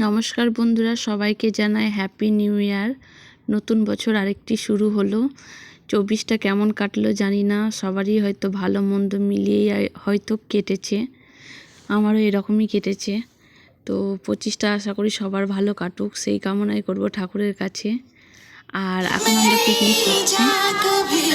নমস্কার বন্ধুরা, সবাইকে জানাই হ্যাপি নিউ ইয়ার নতুন বছর আরেকটি শুরু হলো। চব্বিশটা কেমন কাটলো জানি না, সবারই হয়তো ভালো মন্দ মিলিয়েই হয়তো কেটেছে। আমারও এরকমই কেটেছে। তো পঁচিশটা আশা করি সবার ভালো কাটুক, সেই কামনাই করব ঠাকুরের কাছে। আর এখন আমরা পিকনিক করছি।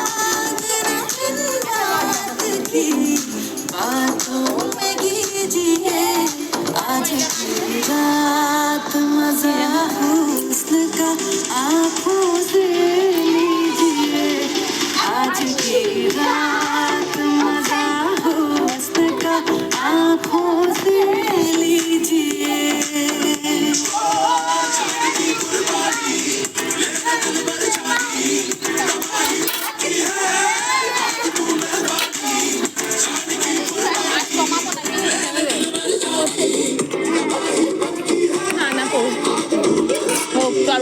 आज की रात मजा हुस्न का आंखों से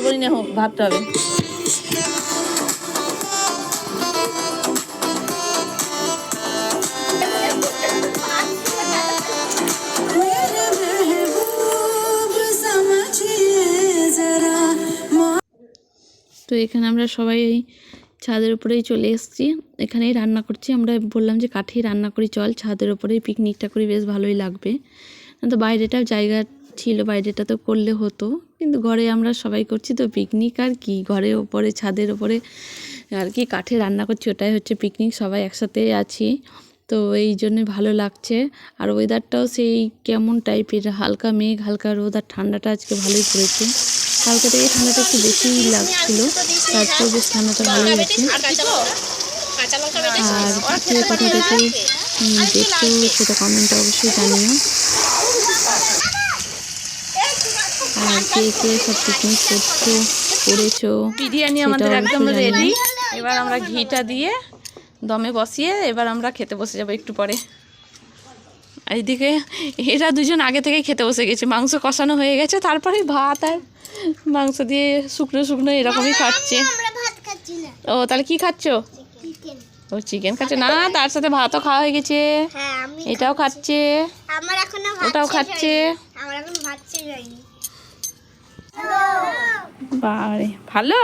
করি না, হোক, ভাবতে হবে। তো এখানে আমরা সবাই এই ছাদের উপরেই চলে এসেছি। এখানেই রান্না করছি। আমরা বললাম যে কাঠেই রান্না করি, চল ছাদের উপরেই পিকনিকটা করি, বেশ ভালোই লাগবে। তো বাইরেটা জায়গা ছিল, বাইরেটা তো করলে হতো। কিন্তু ঘরে আমরা সবাই করছি তো পিকনিক আর কি। ঘরের ওপরে, ছাদের ওপরে আর কি কাঠে রান্না করছি, ওটাই হচ্ছে পিকনিক সবাই একসাথে আছি। তো এই জন্যে ভালো লাগছে। আর ওয়েদারটাও সেই কেমন টাইপের হালকা মেঘ, হালকা রোদ আর ঠান্ডাটা আজকে ভালোই পড়েছে। কালকে থেকে ঠান্ডাটা একটু বেশিই লাগছিল, তারপর বেশ ঠান্ডাটা ভালোই আছে আর কে কথা থেকে দেখছ সেটা কমেন্টে অবশ্যই জানিও আর কে কে সব পিকনিক করছ করেছ বিরিয়ানি আমাদের একদম রেডি এবার আমরা ঘিটা দিয়ে দমে বসিয়ে এবার আমরা খেতে বসে যাব একটু পরে। এইদিকে এরা দুজন আগে থেকেই খেতে বসে গেছে। মাংস কষানো হয়ে গেছে তারপরে ভাত আর মাংস দিয়ে শুকনো শুকনো এরকমই খাচ্ছে। ও তাহলে কি খাচ্ছ? ও চিকেন খাচ্ছে। না তার সাথে ভাতও খাওয়া হয়ে গেছে। হ্যাঁ এটাও খাচ্ছে। আমার এখনও ভাত ওটাও খাচ্ছে। আমার এখনও ভাত বাবারে ভালো?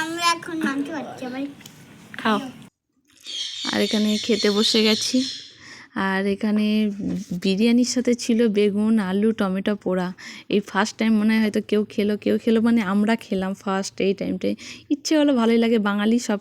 আমরা এখন আবার খাও। আর এখানে খেতে বসে গেছি। আর এখানে বিরিয়ানির সাথে ছিল বেগুন আলু টমেটো পোড়া। এই ফার্স্ট টাইম মনে হয় হয়তো কেউ খেলো কেউ খেলো মানে আমরা খেলাম ফার্স্ট এই টাইমটায় ইচ্ছে হলো ভালোই লাগে বাঙালি সব